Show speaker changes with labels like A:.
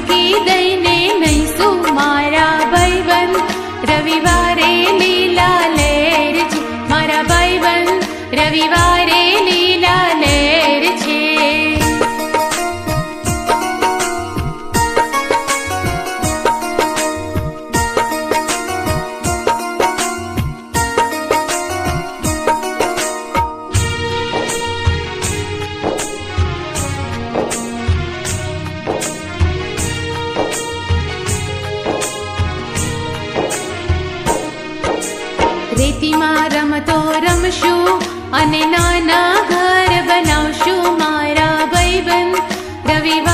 A: ડૂબકી દઈને નહીશું મારા ભાઈબંધ રવિવારે લીલા લહેર મારા ભાઈબંધ રવિવારે રેતીમાં રમતો રમશું અને નાના ઘર બનાવશું. મારા ભાઈબંધ રવિવારે